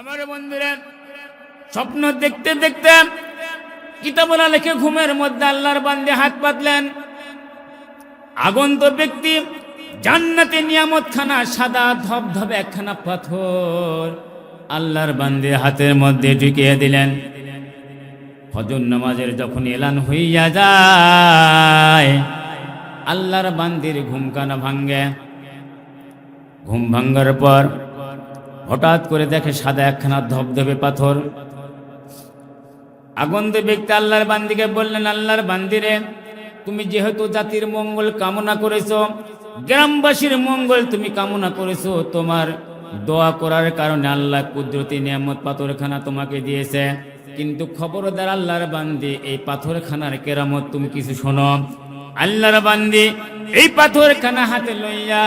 আমার বন্ধুরা, স্বপ্ন দেখতে দেখতে কিতাবলা লেখে ঘুমের মধ্যে আল্লাহর বান্দে হাত পাতলেন আগন্ত ব্যক্তি জান্নাতে নিয়ামত খানা সাদা ধবধবে একখানা পাথর আল্লাহর বান্দে হাতের মধ্যে ঢুকিয়ে দিলেন। ফজর নামাজের যখন এলান হইয়া যায়, আল্লাহর বান্দির ঘুমকানা ভাঙ্গে। ঘুম ভাঙ্গার পর হঠাৎ করে দেখে সাদা একখানা ধবধবে পাথর। আগন্ত ব্যক্তি আল্লাহর বান্দিকে বললেন, আল্লাহর বান্দিরে, তুমি যেহেতু জাতির মঙ্গল কামনা করেছ, গ্রামবাসীর মঙ্গল তুমি কামনা করেছ, তোমার দোয়া করার কারণে আল্লাহ কুদরতি নিয়ামত পাথরখানা তোমাকে দিয়েছে। কিন্তু খবরদার আল্লাহর বান্দি, এই পাথরখানার কেরামত তুমি কিছু শোনো। আল্লাহর বান্দি, এই পাথরখানা হাতে লইয়া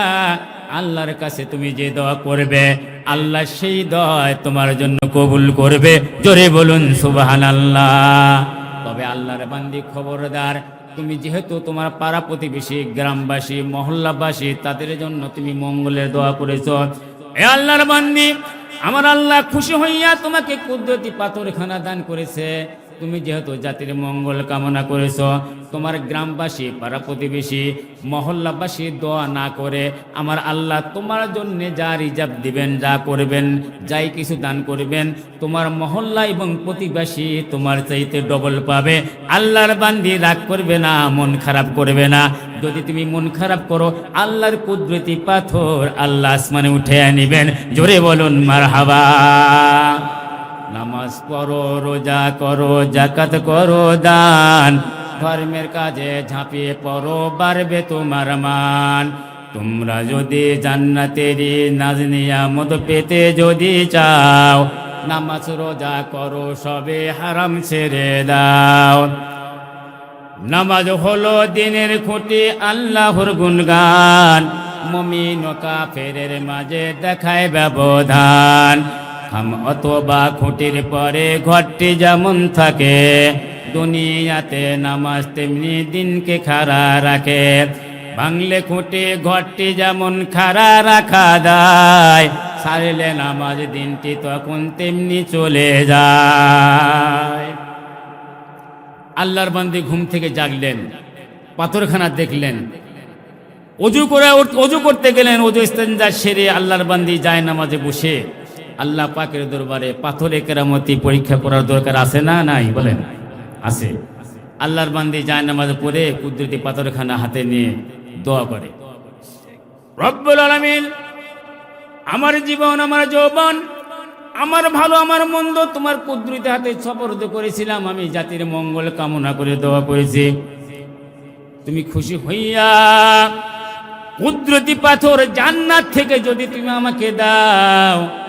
আল্লাহর কাছে তুমি যে দোয়া করবে আল্লাহ সেই দয় তোমার জন্য কবুল করবে। জোরে বলুন সুবাহান আল্লাহ তবে আল্লাহর বান্দি খবরদার, তুমি যেহেতু তোমার পাড়া প্রতিবেশী, গ্রামবাসী, মহল্লাবাসী, তাদের জন্য তুমি মঙ্গলের দোয়া করেছ। এ আল্লাহর বান্দি, আমার আল্লাহ খুশি হইয়া তোমাকে কুদরতি পাথরখানা দান করেছে। তুমি যেহেতু জাতির মঙ্গল কামনা করেছ, তোমার গ্রামবাসী, পাড়া প্রতিবেশী, মহল্লাবাসী দোয়া না করে আমার আল্লাহ তোমার জন্য যা রিজার্ভ দিবেন, যা করবেন, যাই কিছু দান করবেন, তোমার মহল্লা এবং প্রতিবেশী তোমার চাইতে ডবল পাবে। আল্লাহর বান্দি রাগ করবে না, মন খারাপ করবে না। যদি তুমি মন খারাপ করো, আল্লাহর কুদরতি পাথর আল্লাহ আসমানে উঠে আনিবেন। জোরে বলুন মার হাবা নামাজ পড়ো, রোজা করো জাকাত করো, দান। ধর্মের কাজে ঝাঁপিয়ে পড়ো, বাড়বে তোমার মান। তোমরা যদি জান্নাতেরই নাজনিয়া মত পেতে যদি চাও, নামাজ রোজা করো, সবে হারাম ছেড়ে দাও। নামাজ হলো দিনের খুঁটি, আল্লাহর গুনগান মমিন কাফেরের মাঝে দেখায় ব্যবধান। খাম অথবা খুঁটির পরে ঘরটি যেমন থাকে, দুনিয়াতে নামাজ তেমনি দিনকে খাড়া রাখে। বাংলে খুঁটি ঘরটি যেমন খাড়া রাখা যায়, সারিলে নামাজ দিনটি তখন তেমনি চলে যায়। আল্লাহর বান্দি ঘুম থেকে জাগলেন, পাথরখানা দেখলেন, অজু করে অজু করতে গেলেন, অজু ইস্তেঞ্জা সেরে আল্লাহর বান্দি যায় নামাজে বসে। আল্লাহ পাকের দরবারে পাথরে কেরামতি পরীক্ষা করার দরকার আছে না নাই? বলেন। আছে। আল্লাহর বান্দি যায় নামাজে পড়ে কুদরতি পাথরখানা হাতে নিয়ে দোয়া করে। রব্বুল আলামিন, আমার জীবন, আমার যৌবন, আমার ভালো, আমার মন্দ তোমার কুদরতি হাতে সপর্দ করেছিলাম। আমি জাতির মঙ্গল কামনা করে দোয়া করেছি। তুমি খুশি হইয়া কুদরতি পাথর জান্নাত থেকে যদি তুমি আমাকে দাও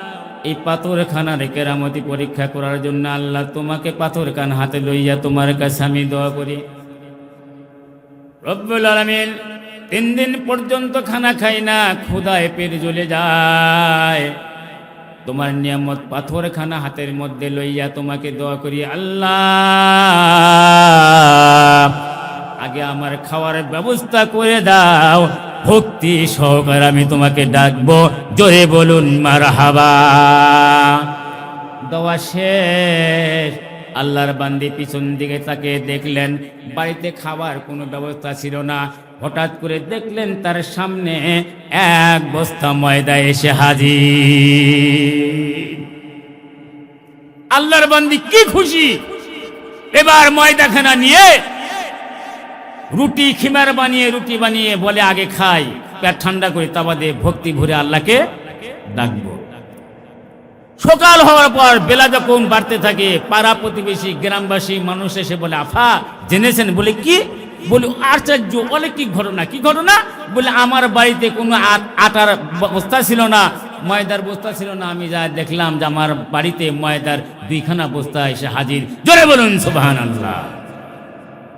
এই পাথর খানার কেরামতি পরীক্ষা করার জন্য আল্লাহ তোমাকে পাথর খান হাতে লইয়া তোমার কাছে আমি দোয়া করি। রব্বুল আলামিন তিন দিন পর্যন্ত খানা খাই না ক্ষুদায় পেট জ্বলে যায়। তোমার নিয়ামত পাথর খানা হাতের মধ্যে লইয়া তোমাকে দোয়া করি, আল্লাহ, আগে আমার খাওয়ার ব্যবস্থা করে দাও। ভক্তি সহকার আমি তোমাকে ডাকবো। জোরে বলুন মার হাবা আল্লাহর বান্দি পিছন দিকে তাকে দেখলেন, বাড়িতে খাবার কোনো ব্যবস্থা ছিল না। হঠাৎ করে দেখলেন তার সামনে এক বস্তা ময়দা এসে হাজি আল্লাহর বান্দি কি খুশি? এবার ময়দাখানা নিয়ে রুটি খিমার বানিয়ে, রুটি বানিয়ে বলে, আগে খাই। পেট ঠান্ডা করে তাবাদে ভক্তি ভরে আল্লাহকে ডাকবো। সকাল হওয়ার পর বেলা যখন বাড়তে থাকে, পাড়া প্রতিবেশী, গ্রামবাসী, মানুষ এসে বলে, আফা, জেনেছেন? বলে, কি? বলি, আশ্চর্য, বলে, কি ঘটনা? কি ঘটনা? বলে, আমার বাড়িতে কোনো আট- আটার বস্তা ছিল না, ময়দার বস্তা ছিল না। আমি যা দেখলাম যে আমার বাড়িতে ময়দার দুইখানা বস্তা এসে হাজির। জোরে বলুন সুবাহান আল্লাহ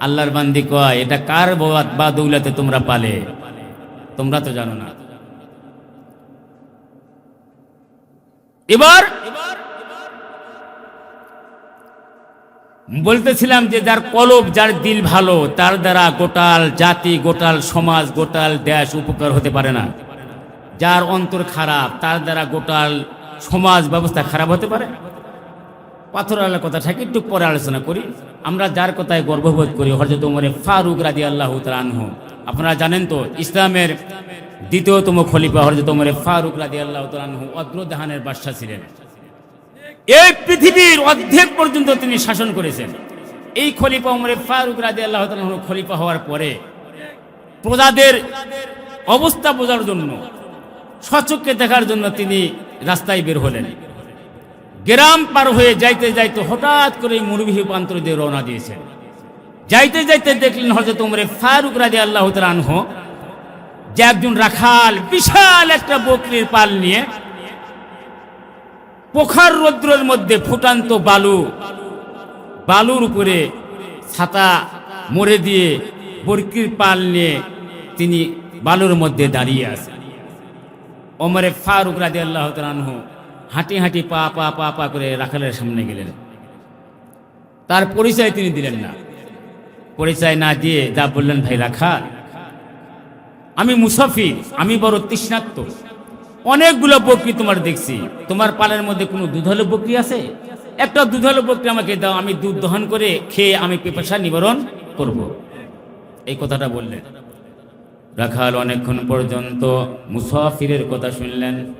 আল্লাহর বান্দি কয়, এটা কার বাদ বা দৌলাতে তোমরা পালে? তোমরা তো জানো না। এবার বলতেছিলাম যে যার কলব, যার দিল ভালো, তার দ্বারা গোটাল জাতি, গোটাল সমাজ, গোটাল দেশ উপকার হতে পারে না। যার অন্তর খারাপ, তার দ্বারা গোটাল সমাজ ব্যবস্থা খারাপ হতে পারে? পাথর আলার কথা থাকে, একটু পরে আলোচনা করি। আমরা যার কথায় গর্ববোধ করি হরজত উমরে ফারুক রাজি আল্লাহ আনহু। আপনারা জানেন তো, ইসলামের দ্বিতীয়তম খলিফা হরজত উমরে ফারুক রাজি আল্লাহ আনহু অদ্রদাহানের বাদশা ছিলেন। এই পৃথিবীর অর্ধেক পর্যন্ত তিনি শাসন করেছেন। এই খলিফা উমরে ফারুক রাজি আল্লাহ তাআলা খলিফা হওয়ার পরে প্রজাদের অবস্থা বোঝার জন্য, সচক্ষে দেখার জন্য তিনি রাস্তায় বের হলেন। গ্রাম পার হয়ে যাইতে যাইতে হঠাৎ করে মুরবিহি প্রান্তর দিয়ে রওনা দিয়েছেন যাইতে যাইতে দেখলেন হজরত উমরে ফারুক রাজি আল্লাহ আনহ, যে একজন রাখাল, বিশাল একটা বকরির পাল নিয়ে পোখার রৌদ্রের মধ্যে ফুটান্ত বালু, বালুর উপরে ছাতা মরে দিয়ে বরকির পাল নিয়ে তিনি বালুর মধ্যে দাঁড়িয়ে আছেন। ওমরে ফারুক রাজি আল্লাহ তালহ হাঁটি হাঁটি পা পা পা পা করে রাখালের সামনে গেলেন। তার পরিচয় তিনি দিলেন না। পরিচয় না দিয়ে যা বললেন, ভাই রাখাল আমি মুসাফির, আমি বড় তৃষ্ণাত্ম অনেকগুলো বকরি তোমার দেখছি। তোমার পালের মধ্যে কোনো দুধালো বকরি আছে? একটা দুধালো বকরি আমাকে দাও, আমি দুধ দহন করে খেয়ে আমি পেপাসা নিবারণ করব। এই কথাটা বললেন। রাখাল অনেকক্ষণ পর্যন্ত মুসাফিরের কথা শুনলেন।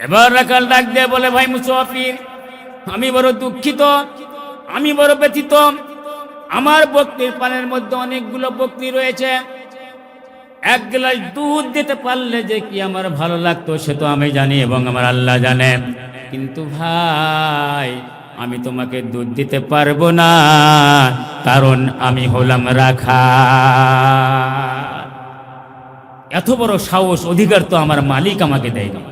এবার রাখাল ডাক দিয়ে বলে, ভাই মুসাফির, আমি বড় দুঃখিত, আমি বড় ব্যথিত। আমার বক্তির পানের মধ্যে অনেকগুলো বক্তি রয়েছে। এক গ্লাস দুধ দিতে পারলে যে কি আমার ভালো লাগতো, সে তো আমি জানি এবং আমার আল্লাহ জানে। কিন্তু ভাই, আমি তোমাকে দুধ দিতে পারব না, কারণ আমি হলাম রাখা এত বড় সাহস, অধিকার তো আমার মালিক আমাকে দেয়নি।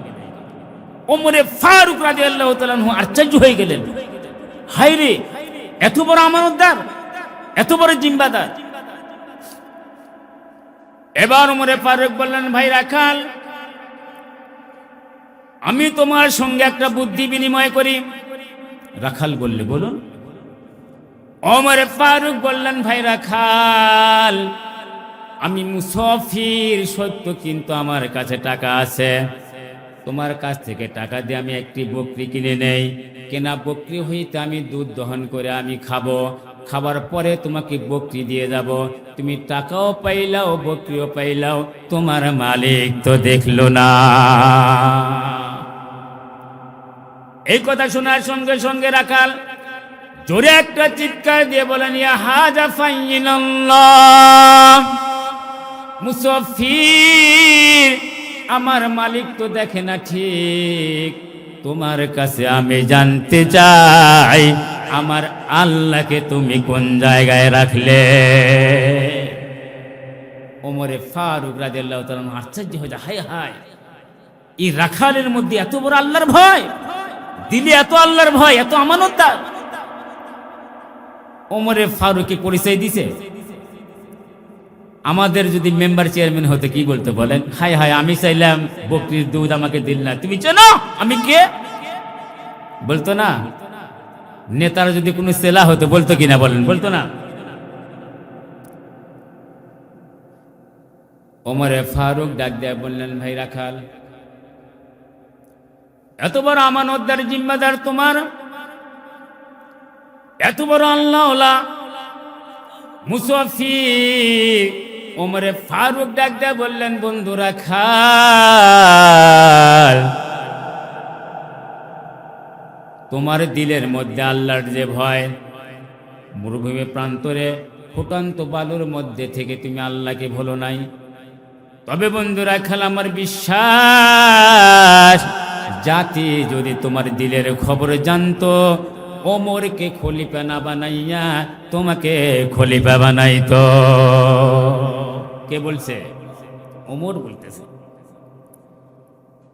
ওমরে ফারুক রাজি আল্লাহ তালু আশ্চর্য হয়ে গেলেন। হাই রে এত বড় আমার আমানতদার, এত বড় জিম্বাদার। এবার ওমরে ফারুক বললেন, ভাই রাখাল, আমি তোমার সঙ্গে একটা বুদ্ধি বিনিময় করি। রাখাল বললে, বলুন। ওমরে ফারুক বললেন, ভাই রাখাল, আমি মুসাফির সত্য কিন্তু আমার কাছে টাকা আছে। তোমার কাছ থেকে টাকা দিয়ে আমি একটি বকরি কিনে নেই। কেনা বকরি হইতে আমি দুধ দহন করে আমি খাব। খাবার পরে তোমাকে বকরি দিয়ে যাব। তুমি টাকাও পাইলাও, বকরিও পাইলাও। তোমার মালিক তো দেখল না। এই কথা শোনার সঙ্গে সঙ্গে রাখাল জোরে একটা চিৎকার দিয়ে বলেন হাজা ফাইনাল্লাহ, মুসাফির আমার মালিক তো দেখে না ঠিক। তোমার কাছে আমি জানতে চাই, আমার আল্লাহকে তুমি কোন জায়গায় রাখলে? ওমরে ফারুক রাজিয়াল্লাহ তাআলা আশ্চর্য হয়ে যায়, হায় হায়। এই রাখালের মধ্যে এত বড় আল্লাহর ভয়? দিলে এত আল্লাহর ভয়, এত আমানতদার। ওমরে ফারুকি পরিচয় দিছে। আমাদের যদি মেম্বার চেয়ারম্যান হতে কি বলতে বলেন? হাই হাই আমি চাইলাম বকরির দুধ আমাকে দিল না। তুমি চেনো? আমি কে? বলতো না? নেতার যদি কোনো সেলা হতো, বলতো কিনা বলেন? বলতো না? ওমরে ফারুক ডাক দেয়া বললেন, ভাই রাখাল, এত বড় আমানতদার, জিম্মাদার তোমার? এত বড় আল্লাহ মুসাফি ওমরে ফারুক ডাক দেয়া বললেন, বন্ধুরা, খাল। তোমার দিলের মধ্যে আল্লাহর যে ভয়, মরুভূমি প্রান্তরে ফুটান্ত বালুর মধ্যে থেকে তুমি আল্লাহকে ভুলো নাই। তবে বন্ধুরা, খাল, আমার বিশ্বাস, জাতি যদি তোমার দিলের খবর জানতো, ওমরকে খলিফা না বানাইয়া তোমাকে খলিফা বানাইতো। কে বলছে? ওমর বলতেছে।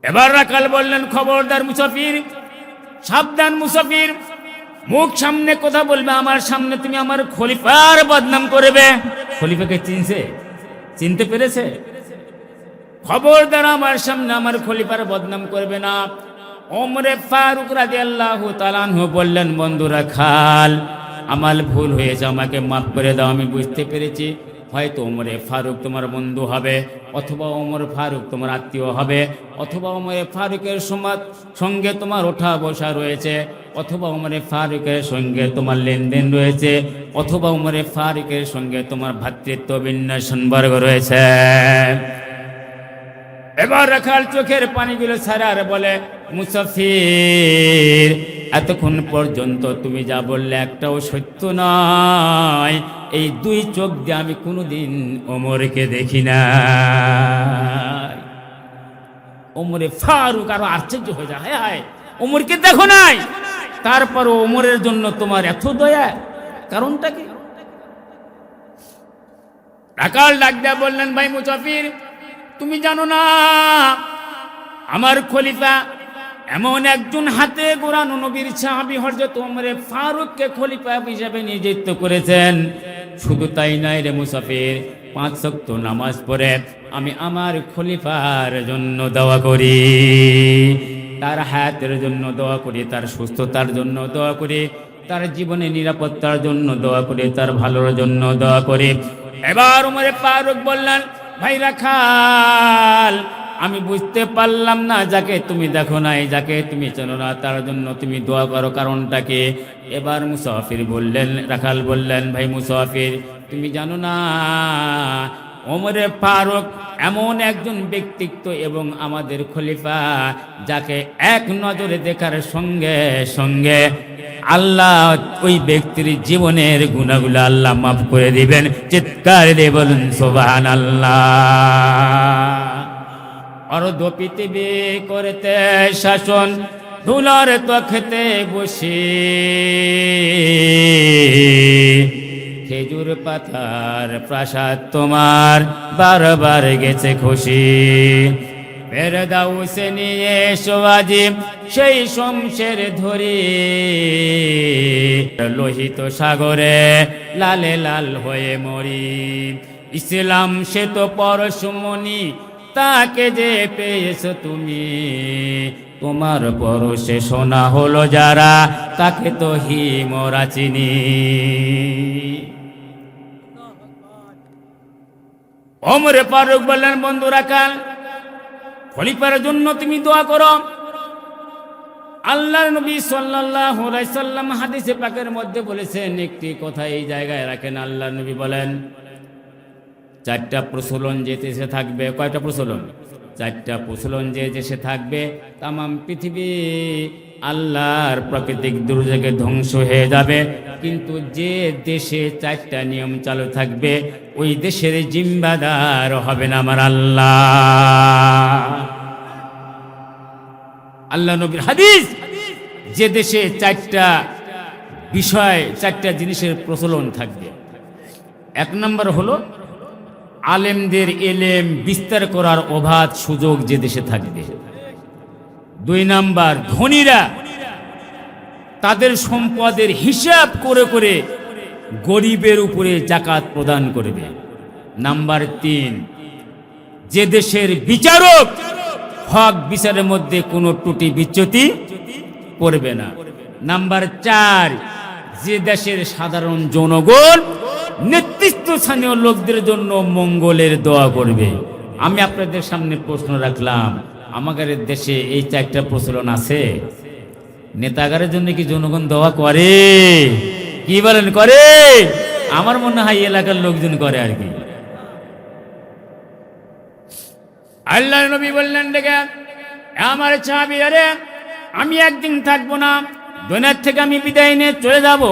এবার রাখাল বললেন, খবরদার মুসাফির, সাবধান মুসাফির, মুখ সামনে কথা বলবে, আমার সামনে তুমি আমার খলিফার বদনাম করবে। খলিফাকে চিনছে? চিনতে পেরেছে? খবরদার, আমার সামনে আমার খলিফার বদনাম করবে না। ওমরে ফারুক রাজি আল্লাহ তালানহু বললেন, বন্ধুরা, খাল, আমার ভুল হয়েছে, আমাকে মাফ করে দাও, আমি বুঝতে পেরেছি। হয়তো ওমরে ফারুক তোমার বন্ধু হবে, অথবা ওমর ফারুক তোমার আত্মীয় হবে, অথবা ওমরে ফারুকের সমাজ সঙ্গে তোমার ওঠা বসা রয়েছে, অথবা ওমরে ফারুকের সঙ্গে তোমার লেনদেন রয়েছে, অথবা ওমরে ফারুকের সঙ্গে তোমার ভ্রাতৃত্ব বিন্যাস সম্পর্ক রয়েছে। এবার রাখাল চোখের পানিগুলো ছাড়ার বলে, মুসাফির, এতক্ষণ পর্যন্ত তুমি যা বললে একটাও সত্য নয়। এই দুই চোখ দিয়ে আমি কোনোদিন ওমরকে দেখি না ওমরে ফারুক আরও আশ্চর্য হয়ে যায়। হায় হায়, ওমরকে দেখো নাই। তারপর ওমরের জন্য তোমার এত দয়া। কারণটা কি? রাকাল ডাক দেয়া বললেন, ভাই মুসাফির, তুমি জানো না, আমার খলিফা এমন একজন হাতে গোড়ানো নবীর সাহাবি হরজত ওমরে ফারুককে খলিফা হিসেবে নিযুক্ত করেছেন। শুধু তাই নয় রে মুসাফির, পাঁচ শক্ত নামাজ পড়ে আমি আমার খলিফার জন্য দোয়া করি। তার হায়াতের জন্য দোয়া করি, তার সুস্থতার জন্য দোয়া করি, তার জীবনে নিরাপত্তার জন্য দোয়া করি, তার ভালোর জন্য দোয়া করি। এবার উমরে ফারুক বললেন ভাই রাখাল আমি বুঝতে পারলাম না, যাকে তুমি দেখো নাই, যাকে তুমি চেনো না, তার জন্য তুমি দোয়া করো কারণটাকে এবার মুসাফির বললেন, রাখাল বললেন, ভাই মুসাফির, তুমি জানো না, ওমরে ফারুক এমন একজন ব্যক্তিত্ব এবং আমাদের খলিফা, যাকে এক নজরে দেখার সঙ্গে সঙ্গে আল্লাহ ওই ব্যক্তির জীবনের গুণাগুলো আল্লাহ মাফ করে দিবেন। চিৎকার দিয়ে বলুন আল্লাহ অর্ধ পৃথিবী করতে শাসন ধুলার তখতে বসে। খেজুর পাতার প্রাসাদ তোমার বারবার গেছে খুশি। সে নিয়ে সোয়াজি সেই শমশের ধরে। লোহিত সাগরে লালে লাল হয়ে মরি। ইসলাম সে তো পরশমণি তাকে যে পেয়েছ তুমি? তোমার পরশে সোনা হলো যারা, তাকে তো হিমরা চিনি। ওমরে ফারুক বললেন বন্ধু রাখাল খলিফার জন্য তুমি দোয়া করো। আল্লাহ নবী সাল্লাম হাদিসে পাকের মধ্যে বলেছেন, একটি কথা এই জায়গায় রাখেন। আল্লাহ নবী বলেন চারটা প্রচলন যে দেশে থাকবে, কয়টা প্রচলন? চারটা প্রচলন যে দেশে থাকবে, তামাম পৃথিবী আল্লাহর প্রাকৃতিক দুর্যোগে ধ্বংস হয়ে যাবে। কিন্তু যে দেশে চারটা নিয়ম চালু থাকবে, ওই দেশের জিম্বাদার হবেন আমার আল্লাহ। আল্লাহ নবীর হাদিস, যে দেশে চারটা বিষয়, চারটা জিনিসের প্রচলন থাকবে। এক নম্বর হলো আলেমদের এলেম বিস্তার করার অবাধ সুযোগ যে দেশে থাকবে। দুই নাম্বার, ধনীরা তাদের সম্পদের হিসাব করে করে গরিবের উপরে জাকাত প্রদান করবে। নাম্বার তিন, যে দেশের বিচারক হক বিচারের মধ্যে কোনো ত্রুটি, বিচ্যুতি করবে না। নাম্বার চার, যে দেশের সাধারণ জনগণ নেতৃত্বস্থানীয় লোকদের জন্য মঙ্গলের দোয়া করবে। আমি আপনাদের সামনে প্রশ্ন রাখলাম, আমাদের দেশে এই চারটা প্রচলন আছে? নেতাগারের জন্য কি জনগণ দোয়া করে? কি বলেন, করে? আমার মনে হয় এলাকার লোকজন করে আর কি। আল্লাহ নবী বললেন, দেখে আমার চাবি, আরে, আমি একদিন থাকব না, দুনিয়ার থেকে আমি বিদায় নিয়ে চলে যাব।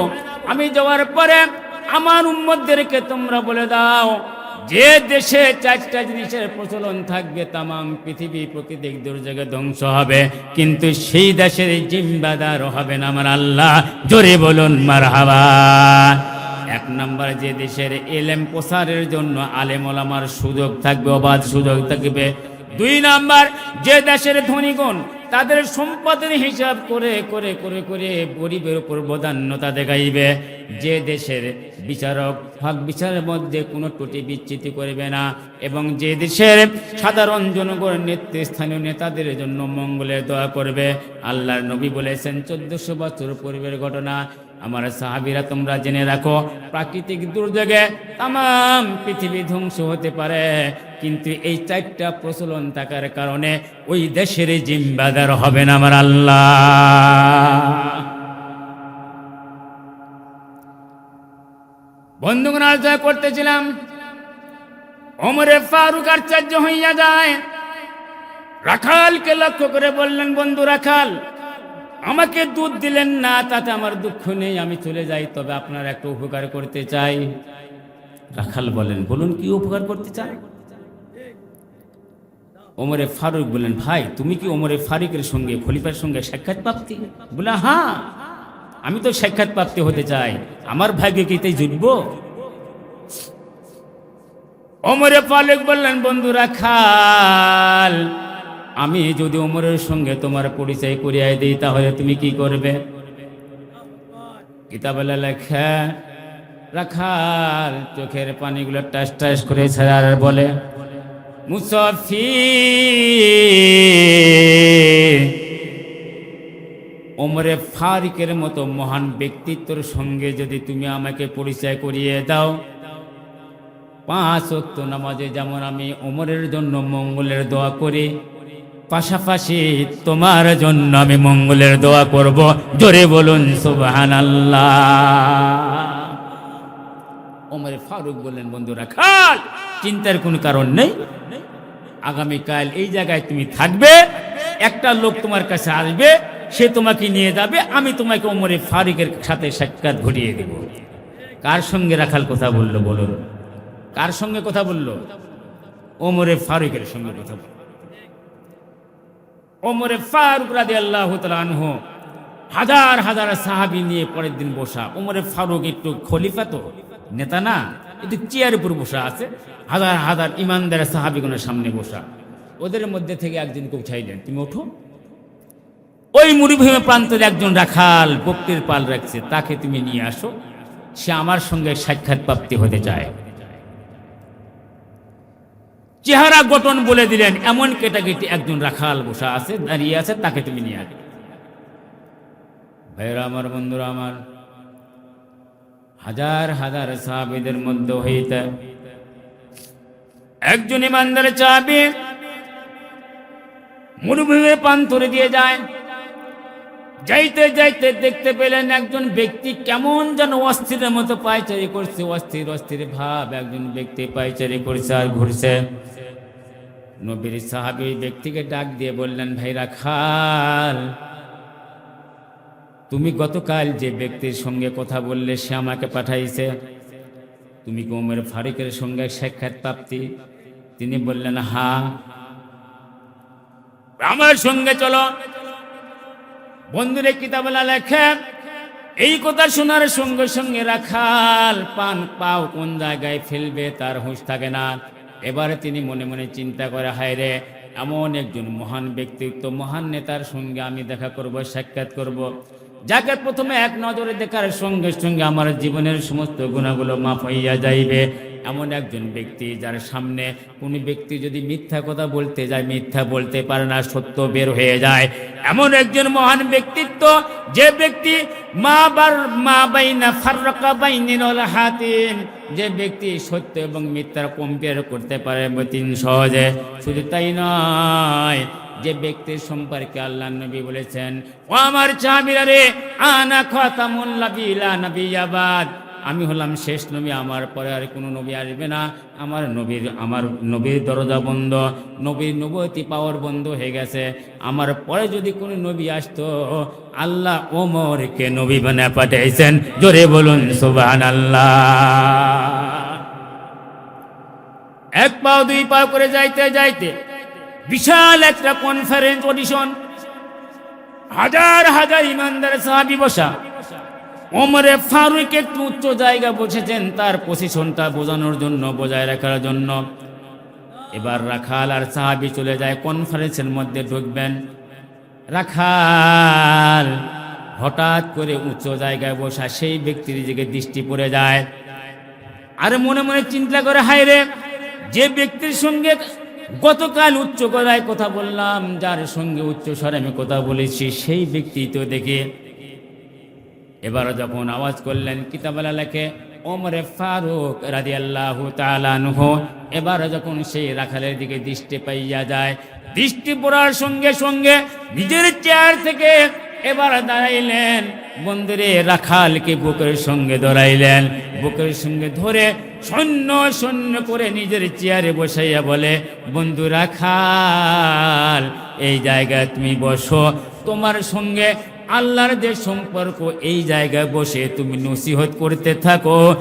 আমি যাওয়ার পরে আমার উম্মতদেরকে তোমরা বলে দাও, যে দেশে চারটা জিনিসের প্রচলন থাকবে, তামাম পৃথিবী প্রকৃতিক দুর্যোগে ধ্বংস হবে। কিন্তু সেই দেশের জিম্বাদার হবেন আমার আল্লাহ। জোরে বলুন মার এক নম্বর, যে দেশের এলেম প্রসারের জন্য আলেম ওলামার সুযোগ থাকবে, অবাধ সুযোগ থাকবে। দুই নাম্বার, যে দেশের ধনীগণ তাদের সম্পদের হিসাব করে করে করে করে গরিবের উপর বদান্যতা দেখাইবে। যে দেশের বিচারক ভাগ বিচারের মধ্যে কোনো ত্রুটি বিচ্ছিতি করবে না এবং যে দেশের সাধারণ জনগণ নেতৃস্থানীয় নেতাদের জন্য মঙ্গলের দোয়া করবে। আল্লাহর নবী বলেছেন, চোদ্দশো বছর পূর্বের ঘটনা। আমার সাহাবিরা তোমরা জেনে রাখো, প্রাকৃতিক দুর্যোগে তাম পৃথিবী ধ্বংস হতে পারে। কিন্তু এই চারটা প্রচলন থাকার কারণে ওই দেশের জিম্বাদার হবেন আমার আল্লাহ। বন্ধুগণ আলোচনা করতেছিলাম। অমরে ফারুক আশ্চর্য হইয়া যায়। রাখালকে লক্ষ্য করে বললেন, বন্ধু রাখাল আমাকে দুধ দিলেন না, তাতে আমার দুঃখ নেই, আমি চলে যাই, তবে আপনার একটা উপকার করতে চাই। রাখাল বলেন, বলুন কি উপকার করতে চাই? ওমরে ফারুক বললেন ভাই, তুমি কি ওমরে ফারুকের সঙ্গে, খলিফার সঙ্গে সাক্ষাৎ প্রাপ্তি বলে হ্যাঁ আমি তো সাক্ষাৎ প্রাপ্তি হতে চাই। আমার ভাগ্যে কি তাই জুটবো? ওমরে ফারুক বললেন, বন্ধু রাখাল আমি যদি ওমরের সঙ্গে তোমার পরিচয় করিয়ে দিই, তাহলে তুমি কি করবে? কিতাবেলা লেখা, রাখাল চোখের পানিগুলো টাস টাস করে ছাড়ার বলে মুসাফি ওমরে ফারিকের মতো মহান ব্যক্তিত্বর সঙ্গে যদি তুমি আমাকে পরিচয় করিয়ে দাও, পাঁচ অক্ত নামাজে যেমন আমি ওমরের জন্য মঙ্গলের দোয়া করি পাশাপাশি তোমার জন্য আমি মঙ্গলের দোয়া করব। জোরে বলুন সুবহান ওমরে ফারুক বললেন, বন্ধুরা, খাল, চিন্তার কোনো কারণ নেই। আগামীকাল এই জায়গায় তুমি থাকবে, একটা লোক তোমার কাছে আসবে, সে তোমাকে নিয়ে যাবে, আমি তোমাকে ওমরে ফারুকের সাথে সাক্ষাৎ ঘটিয়ে দেব। কার সঙ্গে রাখাল কথা বলল, বলুন। কার সঙ্গে কথা বলল? ওমরে ফারুকের সঙ্গে কথা বলল। ওমরে ফারুক রাজি আল্লাহ আনহ হাজার হাজার সাহাবি নিয়ে পরের দিন বসা। ওমরে ফারুক একটু খলিফা তো, নেতা না, একটু চেয়ারের উপর বসা আছে। হাজার হাজার ইমানদার সাহাবিগণের সামনে বসা। ওদের মধ্যে থেকে একজনকে উঠাইলেন তুমি ওঠো। ওই মরুভূমি প্রান্তরে একজন রাখাল বক্তির পাল রাখছে, তাকে তুমি নিয়ে আসো। সে আমার সঙ্গে সাক্ষাৎ প্রাপ্তি হতে চায়। চেহারা গঠন বলে দিলেন, এমন কেটাকেটি একজন রাখাল বসা আছে, দাঁড়িয়ে আছে, তাকে তুমি নিয়ে আসবে। ভাইরা আমার, বন্ধুরা আমার, হাজার হাজার সাহাবিদের মধ্যে হইতে একজন ইমানদার চাবি মরুভূমির প্রান্তরে দিয়ে যায়। যাইতে যাইতে দেখতে পেলেন একজন ব্যক্তি কেমন যেন অস্থিরের মতো পায়চারি করছে, অস্থির অস্থির ভাব একজন ব্যক্তি পায়চারি করছে আর ঘুরছে। নবীর সাহাবি ওই ব্যক্তিকে ডাক দিয়ে বললেন, ভাই রাখাল, তুমি গতকাল যে ব্যক্তির সঙ্গে কথা বললে সে আমাকে পাঠাইছে। তুমি কি ওমর ফারুকের সঙ্গে সাক্ষাৎ প্রাপ্তি? তিনি বললেন, হা, আমার সঙ্গে চলো। বন্ধুরে কিতাবলা লেখে, এই কথা শোনার সঙ্গে সঙ্গে রাখাল পান পাও কোন জায়গায় ফেলবে, তার হুঁশ থাকে না। এবারে তিনি মনে মনে চিন্তা করে, হায় রে, এমন একজন মহান ব্যক্তিত্ব, মহান নেতার সঙ্গে আমি দেখা করব, সাক্ষাৎ করব। যাকে প্রথমে এক নজরে দেখার সঙ্গে সঙ্গে আমার জীবনের সমস্ত গুণাগুলো মাফ হইয়া যাইবে। এমন একজন ব্যক্তি যার সামনে কোনো ব্যক্তি যদি মিথ্যা কথা বলতে যায়, মিথ্যা বলতে পারে না, সত্য বের হয়ে যায়। এমন একজন মহান ব্যক্তিত্ব, যে ব্যক্তি মা বার মা বাইনা ফারকা বাইনিল হাতিম যে ব্যক্তি সত্য এবং মিথ্যার কম্পেয়ার করতে পারে তিন সহজে। শুধু তাই নয় যে ব্যক্তির সম্পর্কে আল্লাহ নবী বলেছেন, ও আমার চাবিরা রে আনা খতামুল নবিলা নবিয়াবাদ আমি হলাম শেষ নবী, আমার পরে আর কোনো নবী আসবে না। আমার নবীর আমার নবীর দরজা বন্ধ, নবীর নবতী পাওয়ার বন্ধ হয়ে গেছে। আমার পরে যদি কোনো নবী আসতো, আল্লাহ ওমরকে নবী বানা পাঠাইছেন জোরে বলুন সুবান আল্লাহ এক পাও দুই পাও করে যাইতে যাইতে বিশাল একটা কনফারেন্স অডিশন হাজার হাজার ইমানদার সাহাবি বসা। ওমরে ফারুক একটু উচ্চ জায়গা বসেছেন, তার পজিশনটা বোঝানোর জন্য, বজায় রাখার জন্য। এবার রাখাল আর সাহাবি চলে যায় কনফারেন্সের মধ্যে ঢুকবেন। রাখাল হঠাৎ করে উচ্চ জায়গায় বসা, সেই ব্যক্তির দিকে দৃষ্টি পড়ে যায়। আর মনে মনে চিন্তা করে হায় রে যে ব্যক্তির সঙ্গে গতকাল উচ্চ গলায় কথা বললাম, যার সঙ্গে উচ্চ স্বরে আমি কথা বলেছি, সেই ব্যক্তি তো দেখে এবার যখন আওয়াজ করলেন কিতাবালা লেখে, ওমরে ফারুক রাজি আল্লাহ তালানহ এবার যখন সেই রাখালের দিকে দৃষ্টি পাইয়া যায়, দৃষ্টি পড়ার সঙ্গে সঙ্গে নিজের চেয়ার থেকে এবার দাঁড়াইলেন বন্ধুরে রাখালকে বুকের সঙ্গে ধরাইলেন, বুকের সঙ্গে ধরে সৈন্য সৈন্য করে নিজের চেয়ারে বসাইয়া বলে বন্ধু রাখাল এই জায়গায় তুমি বসো। তোমার সঙ্গে আল্লাহর যে সম্পর্ক, এই জায়গায় বসে তুমি নসিহত করতে থাকো।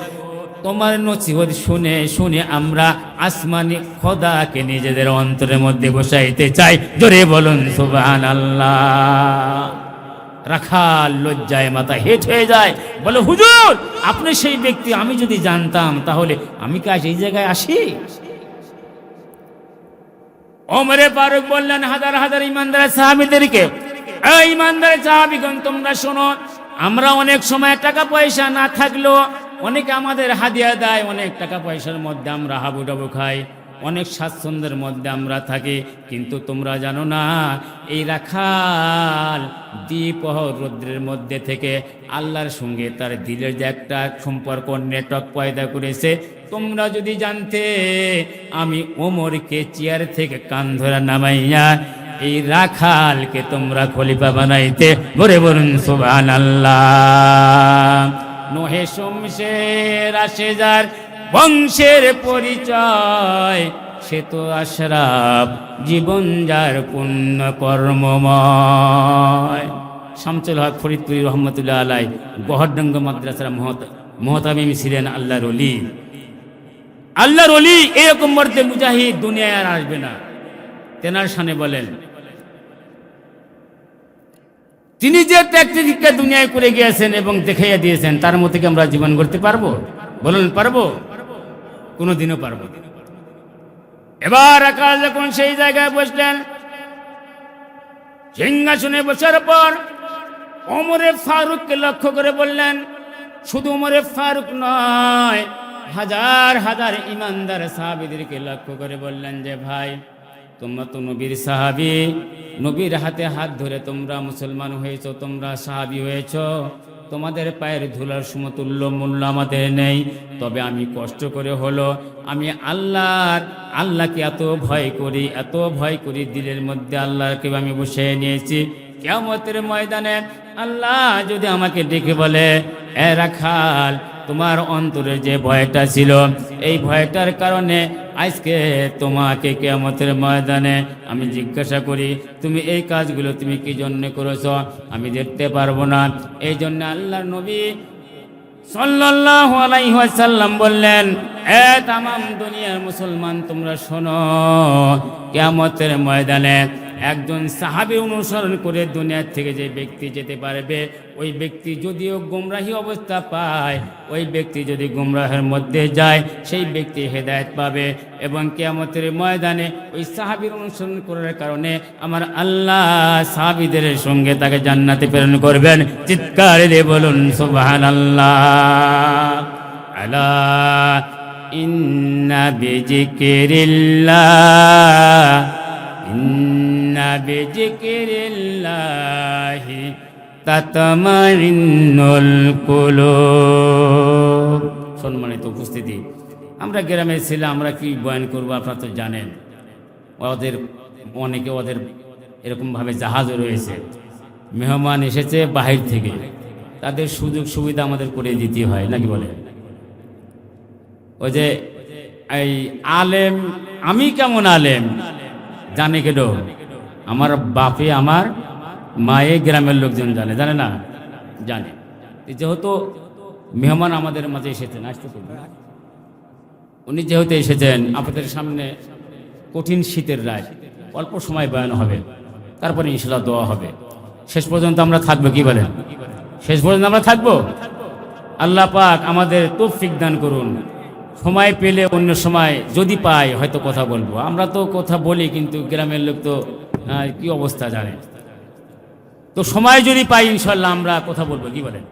তোমার নসিহত শুনে শুনে আমরা আসমানি খোদাকে নিজেদের অন্তরের মধ্যে বসাইতে চাই। জোরে বলুন সুবান আল্লাহ রাখাল লজ্জায় মাথা হেট হয়ে যায়। বলে, হুজুর, আপনি সেই ব্যক্তি, আমি যদি জানতাম, তাহলে আমি কি আজ এই জায়গায় আসি? ওমরে ফারুক বললেন, হাজার হাজার ইমানদার সাহাবিদেরকে, এই ইমানদার সাহাবিগণ, তোমরা শোনো, আমরা অনেক সময় টাকা পয়সা না থাকলেও অনেকে আমাদের হাদিয়া দেয়, অনেক টাকা পয়সার মধ্যে আমরা হাবুডাবু খাই। অনেক স্বাচ্ছন্দ্যের মধ্যে আমরা থাকি, কিন্তু তোমরা জানো না, এই রাখাল দ্বিপহর রৌদ্রের মধ্যে থেকে আল্লাহর সঙ্গে তার দিলের যে একটা সম্পর্ক, নেটওয়ার্ক পয়দা করেছে। তোমরা যদি জানতে, আমি ওমরকে চেয়ার থেকে কান ধরা নামাইয়া এই রাখালকে তোমরা খলিফা বানাইতে বলে বলুন সুবান আল্লাহ নোহে শমশের আসে যার বংশের পরিচয়, সে তো আশরাফ জীবন যার পুণ্য কর্মময়। শামচুল হক ফরিদপুরি রহমতুল্লাহ আলাই গহরডঙ্গ মাদ্রাসার মহত মহতামিম ছিলেন আল্লাহর অলি আল্লাহর অলি এরকম মর্দে মুজাহিদ দুনিয়ায় আর আসবে না। তেনার সানে বলেন, তিনি যে ত্যাগটি শিক্ষা দুনিয়ায় করে গিয়েছেন এবং দেখাইয়া দিয়েছেন, তার মধ্যে কি আমরা জীবন করতে পারব? বলুন, পারব? কোনোদিনও পারব। এবার আকাশ যখন সেই জায়গায় বসলেন, সিংহাসনে বসার পর ওমরে ফারুককে লক্ষ্য করে বললেন, শুধু ওমরে ফারুক নয়, হাজার হাজার ইমানদার সাহাবিদেরকে লক্ষ্য করে বললেন যে, ভাই, তোমরা তো নবীর সাহাবি, নবীর হাতে হাত ধরে তোমরা মুসলমান হয়েছো, তোমরা সাহাবি হয়েছো তোমাদের পায়ের ধুলার সমতুল্য মূল্য আমাদের নেই। তবে আমি কষ্ট করে হলো, আমি আল্লাহর, আল্লাহকে এত ভয় করি, এত ভয় করি, দিলের মধ্যে আল্লাহকে আমি বসে নিয়েছি। কেমতের ময়দানে আল্লাহ যদি আমাকে ডেকে বলে, এ রাখাল তোমার অন্তরে যে ভয়টা ছিল, এই ভয়টার কারণে আজকে তোমাকে কেমতের ময়দানে আমি জিজ্ঞাসা করি, তুমি এই কাজগুলো তুমি কি জন্য করেছ? আমি দেখতে পারব না। এই জন্য আল্লাহ নবী ওয়াসাল্লাম বললেন, এ তামাম দুনিয়ার মুসলমান, তোমরা শোনো, কিয়ামতের ময়দানে একজন সাহাবী অনুসরণ করে দুনিয়ার থেকে যে ব্যক্তি যেতে পারবে, ওই ব্যক্তি যদিও গুমরাহি অবস্থা পায়, ওই ব্যক্তি যদি গুমরাহের মধ্যে যায়, সেই ব্যক্তি হেদায়েত পাবে এবং কেয়ামতের ময়দানে ওই সাহাবীর অনুসরণ করার কারণে আমার আল্লাহ সাহাবিদের সঙ্গে তাকে জান্নাতে প্রেরণ করবেন। চিৎকার দিয়ে বলুন, সুবহানাল্লাহ। আল্লাহ ইন্না বিজিকিরিল্লাহ। ইন্না বিজিকিরিল্লাহি তাতমাইন্নুল কুলুব। সম্মানিত উপস্থিতি, আমরা গ্রামে ছিলাম, আমরা কি বয়ান করব আপনারা তো জানেন। ওদের অনেকে ওদের এরকমভাবে জাহাজও রয়েছে। মেহমান এসেছে বাহির থেকে। তাদের সুযোগ সুবিধা আমাদের করে দিতে হয়, নাকি বলে ওই যে, এই আলেম, আমি কেমন আলেম? জানে কেন আমার বাপে আমার মায়ে গ্রামের লোকজন জানে জানে না? জানে। যেহেতু মেহমান আমাদের মাঝে এসেছেন, আসতে উনি যেহেতু এসেছেন, আপনাদের সামনে কঠিন শীতের রাত অল্প সময় বয়ান হবে, তারপরে ইনশাল্লাহ দোয়া হবে। শেষ পর্যন্ত আমরা থাকব, কি বলেন? শেষ পর্যন্ত আমরা থাকব? আল্লাহ পাক আমাদের তৌফিক দান করুন। সময় পেলে অন্য সময় যদি পাই হয়তো কথা বলব। আমরা তো কথা বলি, কিন্তু গ্রামের লোক তো কি অবস্থা জানে? তো সময় যদি পাই, ইনশাল্লাহ আমরা কথা বলব, কি বলেন?